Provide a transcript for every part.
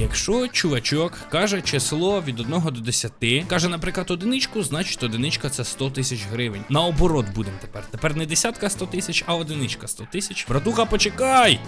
Якщо чувачок каже число від 1 до 10, каже, наприклад, одиничку, значить одиничка це 100 тисяч гривень. Наоборот будемо тепер. Тепер не десятка 100 тисяч, а одиничка 100 тисяч. Братуха, почекай!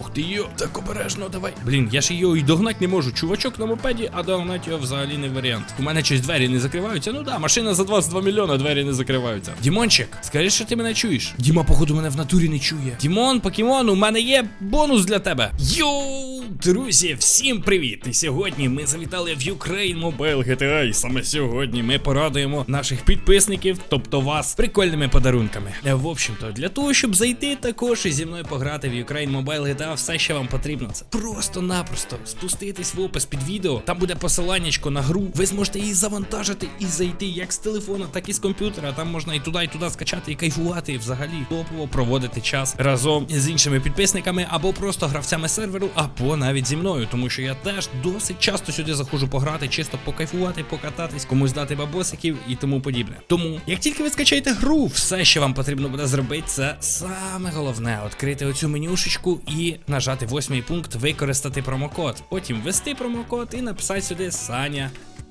Ух ти йо, так обережно, давай. Блін, я ж його і догнать не можу. Чувачок на мопеді, а догнать його взагалі не варіант. У мене щось двері не закриваються. Ну да, машина за 22 мільйона, двері не закриваються. Дімончик, скажи, що ти мене чуєш. Діма, походу, мене в натурі не чує. Дімон, покемон, у мене є бонус для тебе. Йоу, друзі, всім привіт! І сьогодні ми завітали в Ukraine Mobile GTA. І саме сьогодні ми порадуємо наших підписників, тобто вас, прикольними подарунками. Е, В общем-то, для того, щоб зайти також і зі мною пограти в Ukraine Mobile GTA, все, що вам потрібно, це просто-напросто спуститись в опис під відео. Там буде посиланнячко на гру. Ви зможете її завантажити і зайти як з телефона, так і з комп'ютера. Там можна і туди, і туди скачати, і кайфувати, і взагалі топово проводити час разом з іншими підписниками, або просто гравцями серверу, або навіть зі мною, тому що я теж досить часто сюди заходжу пограти, чисто покайфувати, покататись, комусь дати бабосиків і тому подібне. Тому, як тільки ви скачаєте гру, все, що вам потрібно буде зробити, це саме головне відкрити оцю менюшечку і нажати восьмий пункт, використати промокод. Потім ввести промокод і написати сюди Саня.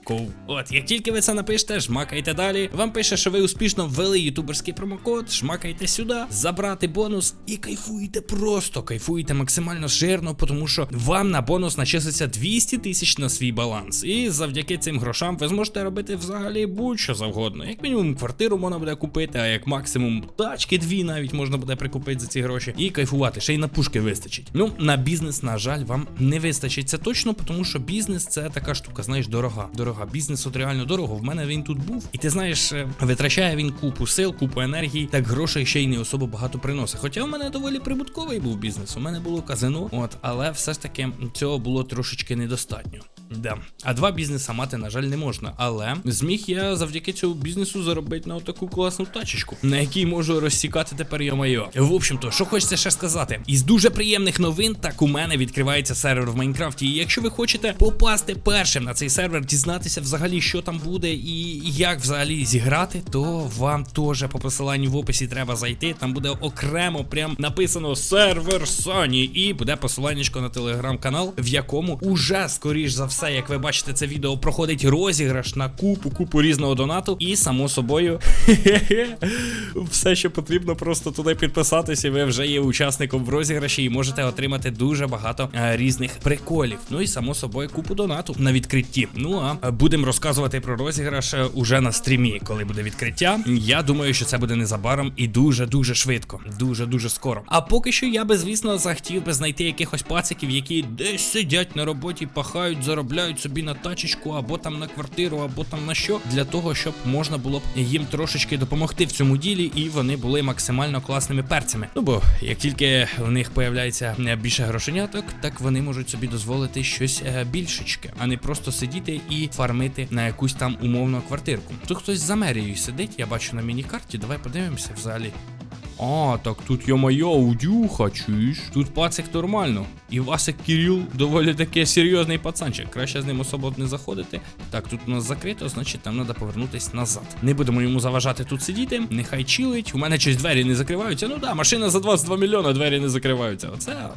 Ков. От, як тільки ви це напишете, жмакайте далі. Вам пише, що ви успішно ввели ютуберський промокод, жмакайте сюди, забрати бонус і кайфуйте просто, кайфуйте максимально жирно, тому що вам на бонус начислиться 200 тисяч на свій баланс. І завдяки цим грошам ви зможете робити взагалі будь-що завгодно. Як мінімум, квартиру можна буде купити, а як максимум тачки дві навіть можна буде прикупити за ці гроші. І кайфувати, ще й на пушки вистачить. Ну, на бізнес, на жаль, вам не вистачить це точно, тому що бізнес це така штука, знаєш, дорога. Дорога. Бізнес от реально дорого. В мене він тут був. І ти знаєш, е, витрачає він купу сил, купу енергії, так грошей ще й не особо багато приносить. Хоча в мене доволі прибутковий був бізнес. У мене було казино, от, але все ж таки цього було трошечки недостатньо. Да. А два бізнеса мати, на жаль, не можна. Але зміг я завдяки цьому бізнесу заробити на отаку класну тачечку, на якій можу розсікати тепер моє. В общем-то, що хочеться ще сказати, із дуже приємних новин, так у мене відкривається сервер в Майнкрафті. І якщо ви хочете попасти першим на цей сервер, дізнатися взагалі, що там буде і як взагалі зіграти, то вам теж по посиланню в описі треба зайти. Там буде окремо прям написано сервер Сані, і буде посиланнячко на телеграм-канал, в якому уже скоріш за все, як ви бачите, це відео проходить розіграш на купу, купу різного донату. І само собою, все, що потрібно, просто туди підписатися. Ви вже є учасником в розіграші і можете отримати дуже багато е, різних приколів. Ну і само собою купу донату на відкритті. Ну а будемо розказувати про розіграш е, уже на стрімі, коли буде відкриття. Я думаю, що це буде незабаром і дуже дуже швидко, дуже дуже скоро. А поки що я би, звісно, захотів би знайти якихось пациків, які десь сидять на роботі, пахають, заробляють собі на тачечку, або там на квартиру, або там на що, для того, щоб можна було б їм трошечки допомогти в цьому ділі, і вони були максимально класними перцями. Ну бо як тільки в них появляється е, більше грошеняток, так вони можуть собі дозволити щось е, більшечке, а не просто сидіти і фармити на якусь там умовну квартирку. Тут хтось за мерією сидить, я бачу на міні-карті. Давай подивимося взагалі. А, так тут є моя удюха, чуєш? Тут пацик нормально. І Васик Кирил доволі таки серйозний пацанчик. Краще з ним особо не заходити. Так, тут у нас закрито, значить нам треба повернутись назад. Не будемо йому заважати тут сидіти. Нехай чилить. У мене щось двері не закриваються. Ну да, машина за 22 мільйона, двері не закриваються. Оце.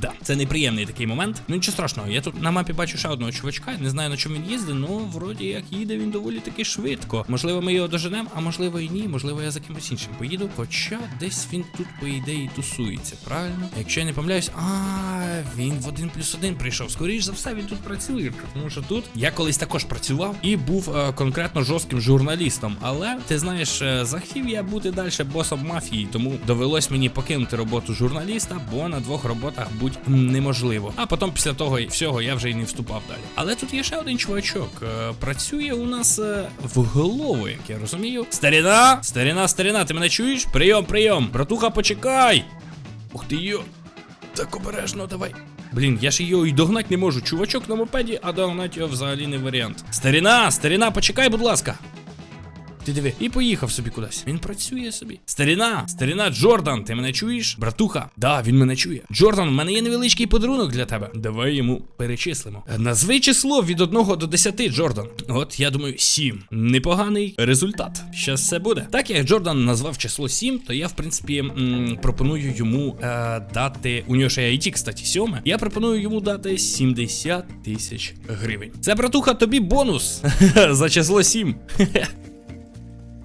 Да, це неприємний такий момент. Ну нічого страшного, я тут на мапі бачу ще одного чувачка. Не знаю на чому він їздить, ну вроді як їде він доволі таки швидко. Можливо, ми його доженемо, а можливо і ні. Можливо, я за кимось іншим поїду. Хоча десь він тут, по ідеї, тусується, правильно? Якщо я не помиляюсь, а він в один плюс один прийшов. Скоріш за все, він тут працює. Тому що тут я колись також працював і був е, конкретно жорстким журналістом. Але ти знаєш, е, захотів я бути далі босом мафії, тому довелось мені покинути роботу журналіста, бо на двох роботах будь неможливо. А потім після того всього я вже й не вступав далі. Але тут є ще один чувачок. е, Працює у нас е, в голову, як я розумію. Старіна! Старіна, старіна, ти мене чуєш? Прийом, прийом! Братуха, почекай! Ух ти йо! Так обережно, давай. Блін, я ж його і догнать не можу. Чувачок на мопеді, а догнать його взагалі не варіант. Старіна, старіна, почекай, будь ласка. Ти диви. І поїхав собі кудись. Він працює собі. Старіна, старіна Джордан, ти мене чуєш? Братуха, да, він мене чує. Джордан, в мене є невеличкий подарунок для тебе. Давай йому перечислимо. Назви число від 1 до 10, Джордан. От, я думаю, 7. Непоганий результат. Щас все буде. Так як Джордан назвав число 7, то я, в принципі, м, пропоную йому е, дати. У нього ще IT, кстати, 7. Я пропоную йому дати 70 тисяч гривень. Це, братуха, тобі бонус за число 7.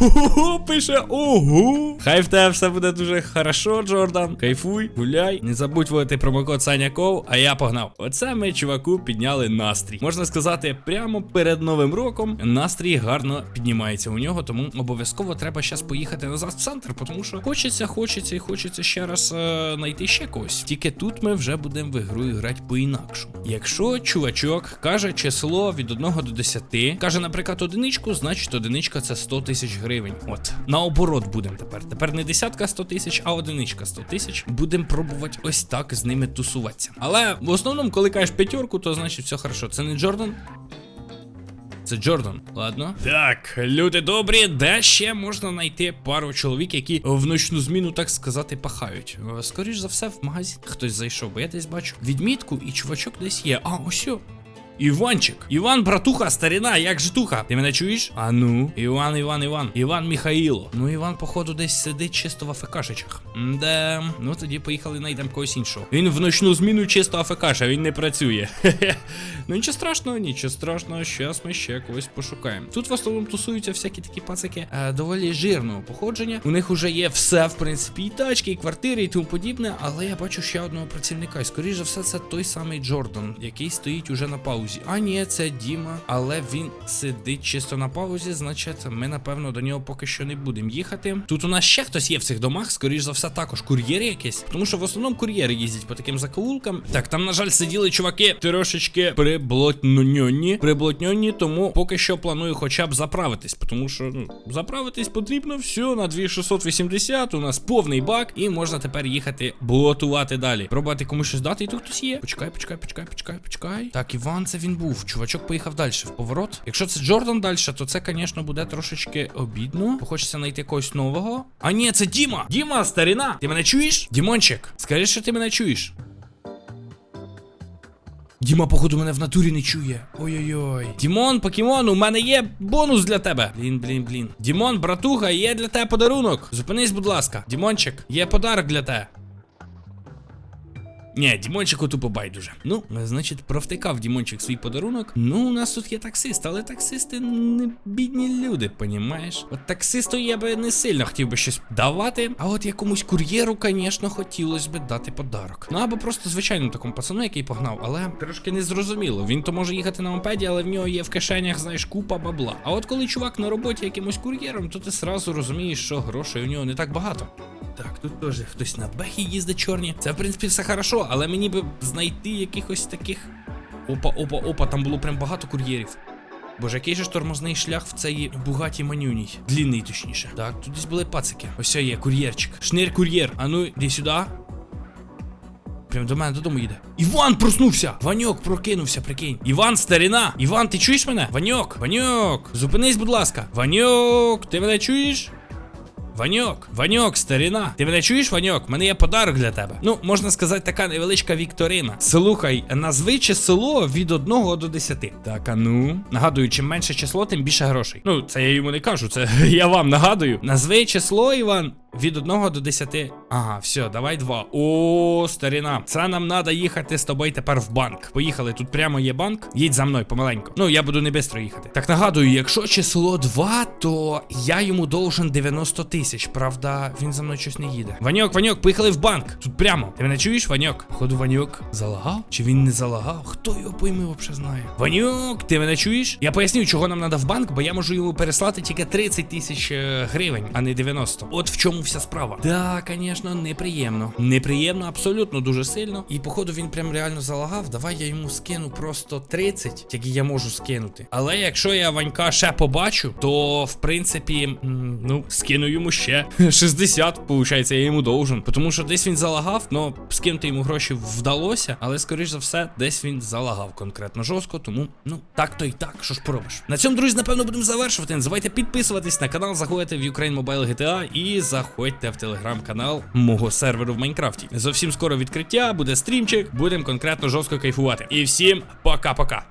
Ого, пише ого. Хай в тебе все буде дуже хорошо, Джордан. Кайфуй, гуляй. Не забудь вводити промокод Саняков, а я погнав. Оце ми чуваку підняли настрій. Можна сказати, прямо перед новим роком настрій гарно піднімається у нього, тому обов'язково треба зараз поїхати назад в центр, тому що хочеться, хочеться і хочеться ще раз е, знайти ще когось. Тільки тут ми вже будемо в ігру грати по-інакшому. Якщо чувачок каже число від 1 до 10, каже, наприклад, одиничку, значить одиничка це 100 тисяч гривень. От наоборот будемо тепер. Тепер не десятка 100 тисяч, а одиничка 100 тисяч. Будемо пробувати ось так з ними тусуватися. Але в основному, коли кажеш п'ятерку, то значить все хорошо. Це не Джордан. Це Джордан, ладно. Так, люди добрі, де ще можна знайти пару чоловік, які в ночну зміну, так сказати, пахають. Е, Скоріш за все, в магазин хтось зайшов, бо я десь бачу відмітку, і чувачок десь є. А, ось. о. Іванчик. Іван, братуха, старина, як житуха. Ти мене чуєш? А ну, Іван, Іван, Іван. Іван Міхаїло. Ну, Іван, походу, десь сидить чисто в АФКшичах. Де. Ну тоді поїхали знайдемо когось іншого. Він в ночну зміну чисто АФКша, він не працює. Ну нічого страшного, нічого страшного. Щас ми ще когось пошукаємо. Тут в основному тусуються всякі такі пацики е, доволі жирного походження. У них уже є все, в принципі, і тачки, і квартири, і тому подібне. Але я бачу ще одного працівника. І скоріш за все, це той самий Джордан, який стоїть уже на паузі. А ні, це Діма, але він сидить чисто на паузі. Значить, ми напевно до нього поки що не будемо їхати. Тут у нас ще хтось є в цих домах, скоріш за все, також кур'єри якісь. Тому що в основному кур'єри їздять по таким закоулкам. Так, там, на жаль, сиділи чуваки трошечки приблотньоні, приблотньоні, тому поки що планую хоча б заправитись. Тому що ну, заправитись потрібно все на 2680. У нас повний бак, і можна тепер їхати блотувати далі. Пробувати комусь щось дати, і тут хтось є. Почекай, почекай, почекай, почекай, почекай. Так, Іван, це він був. Чувачок поїхав далі в поворот. Якщо це Джордан далі, то це, звісно, буде трошечки обідно. Хочеться знайти когось нового. А ні, це Діма! Діма, старина! Ти мене чуєш? Дімончик, скажи, що ти мене чуєш. Діма, походу, мене в натурі не чує. Ой-ой-ой. Дімон, покемон, у мене є бонус для тебе. Блін, блін, блін. Дімон, братуха, є для тебе подарунок. Зупинись, будь ласка. Дімончик, є подарок для тебе. Ні, Дімончику тупо байдуже. Ну, значить, провтикав Дімончик свій подарунок. Ну, у нас тут є таксист, але таксисти не бідні люди, понімаєш? От таксисту я би не сильно хотів би щось давати. А от якомусь кур'єру, звісно, хотілося би дати подарок. Ну або просто звичайному такому пацану, який погнав, але трошки не зрозуміло. Він то може їхати на мопеді, але в нього є в кишенях, знаєш, купа бабла. А от коли чувак на роботі якимось кур'єром, то ти сразу розумієш, що грошей у нього не так багато. Так, тут теж хтось на бехі їздить чорні. Це, в принципі, все хорошо, але мені би знайти якихось таких. Опа, опа, опа, там було прям багато кур'єрів. Боже, який же тормозний шлях в цей бугаті манюній. Длінний, точніше. Так, тут десь були пацики. Ось є, кур'єрчик. Шнир кур'єр. А ну, іди сюди. Прям до мене додому їде. Іван проснувся! Ваньок прокинувся, прикинь. Іван, старина! Іван, ти чуєш мене? Ваньок, Ваньок, зупинись, будь ласка. Ваньок, ти мене чуєш? Ваньок, Ваньок, старина. Ти мене чуєш, Ваньок? У мене є подарок для тебе. Ну, можна сказати, така невеличка вікторина. Слухай, назви число від 1 до 10. Так, а ну. Нагадую, чим менше число, тим більше грошей. Ну, це я йому не кажу, це я вам нагадую. Назви число, Іван. Від 1 до 10. Ага, все, давай 2. О, старина. Це нам треба їхати з тобою тепер в банк. Поїхали, тут прямо є банк. Їдь за мною помаленьку. Ну, я буду не бистро їхати. Так нагадую, якщо число 2, то я йому должен 90 тисяч. Правда, він за мною щось не їде. Ваньок, Ваньок, поїхали в банк. Тут прямо. Ти мене чуєш, Ваньок? Походу, Ваньок залагав? Чи він не залагав? Хто його пойме вообще знає? Ваньок, ти мене чуєш? Я поясню, чого нам треба в банк, бо я можу йому переслати тільки 30 тисяч е, гривень, а не 90. От в чому вся справа. Да, звісно, неприємно. Неприємно, абсолютно дуже сильно. І походу він прям реально залагав. Давай я йому скину просто 30, які я можу скинути. Але якщо я Ванька ще побачу, то в принципі, ну, скину йому ще 60, виходить, я йому должен. Тому що десь він залагав, но скинути йому гроші вдалося, але скоріш за все, десь він залагав конкретно жорстко. Тому, ну, так то і так, що ж поробиш. На цьому, друзі, напевно, будемо завершувати. Не забувайте підписуватись на канал, заходите в Ukraine Mobile GTA і заходьте в телеграм-канал мого серверу в Майнкрафті. Зовсім скоро відкриття, буде стрімчик, будемо конкретно жорстко кайфувати. І всім пока-пока.